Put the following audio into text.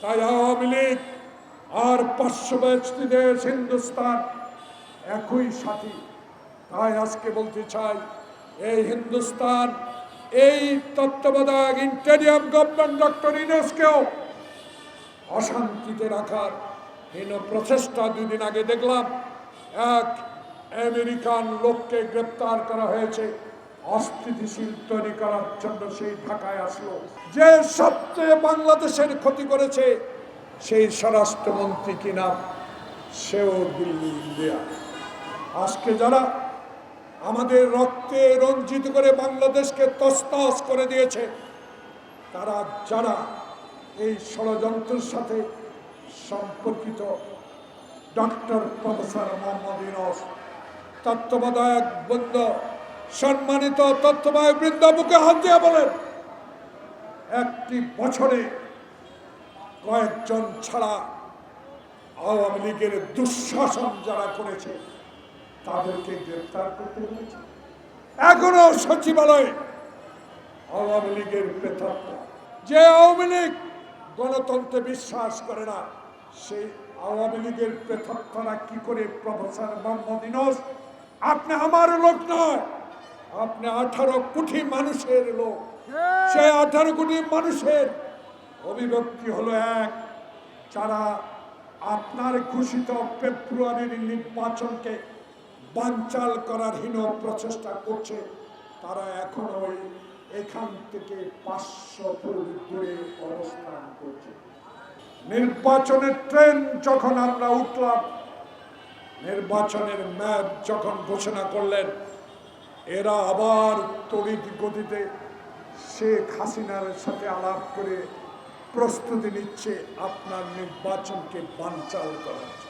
তাই আওয়ামী লীগ আর পার্শ্ববর্তী দেশ হিন্দুস্তান একই সাথী। তাই আজকে বলতে চাই, এই হিন্দুস্তান, এই তত্ত্বাবধায়ক ইন্টেরিয়াম গভর্নমেন্ট ডক্টর ইনেসকেও অশান্তিতে রাখার হীন প্রচেষ্টা দুদিন আগে দেখলাম। এক আমেরিকান লোককে গ্রেপ্তার করা হয়েছে। অস্থিতিশীল তৈরি করার জন্য সেই ঢাকায় আসলো। যে সবচেয়ে বাংলাদেশের ক্ষতি করেছে, সেই স্বরাষ্ট্রমন্ত্রী কিনা সেও দিল্লি ইন্ডিয়া আজকে যারা আমাদের রক্তে রঞ্জিত করে বাংলাদেশকে তসতস করে দিয়েছে, তারা যারা এই ষড়যন্ত্রের সাথে সম্পর্কিত ডক্টর প্রফেসর মোহাম্মদ ইনস তত্ত্বাবধায়ক বৃন্দ সম্মানিত তত্ত্বাবধায়ক বৃন্দ মুখে হাত দিয়ে বলেন, একটি বছরে কয়েকজন ছাড়া আওয়ামী লীগের দুঃশাসন যারা করেছে, তাদেরকে গ্রেফতার করতে হয়েছে। এখনও সচিবালয়ে আওয়ামী লীগের প্রেতাত্ম, যে আওয়ামী লীগ গণতন্ত্রে বিশ্বাস করে না, সেই আওয়ামী লীগের পৃথকরা কি করে প্রফেসর মোহাম্মদ ইনোস আপনি আমার লোক নয়। আপনি আঠারো কোটি মানুষের লোক। সেই আঠারো কোটি মানুষের অভিব্যক্তি হলো এক যারা আপনার ঘোষিত ফেব্রুয়ারির নির্বাচনকে বানচাল করার হীন প্রচেষ্টা করছে তারা এখনও ওই এখান থেকে পাঁচশো ফুট দূরে অবস্থান করছে। নির্বাচনের ট্রেন যখন আমরা উঠলাম নির্বাচনের ম্যাপ যখন ঘোষণা করলেন এরা আবার তড়িৎ গতিতে শেখ হাসিনার সাথে আলাপ করে প্রস্তুতি নিচ্ছে আপনার নির্বাচনকে বানচাল করার।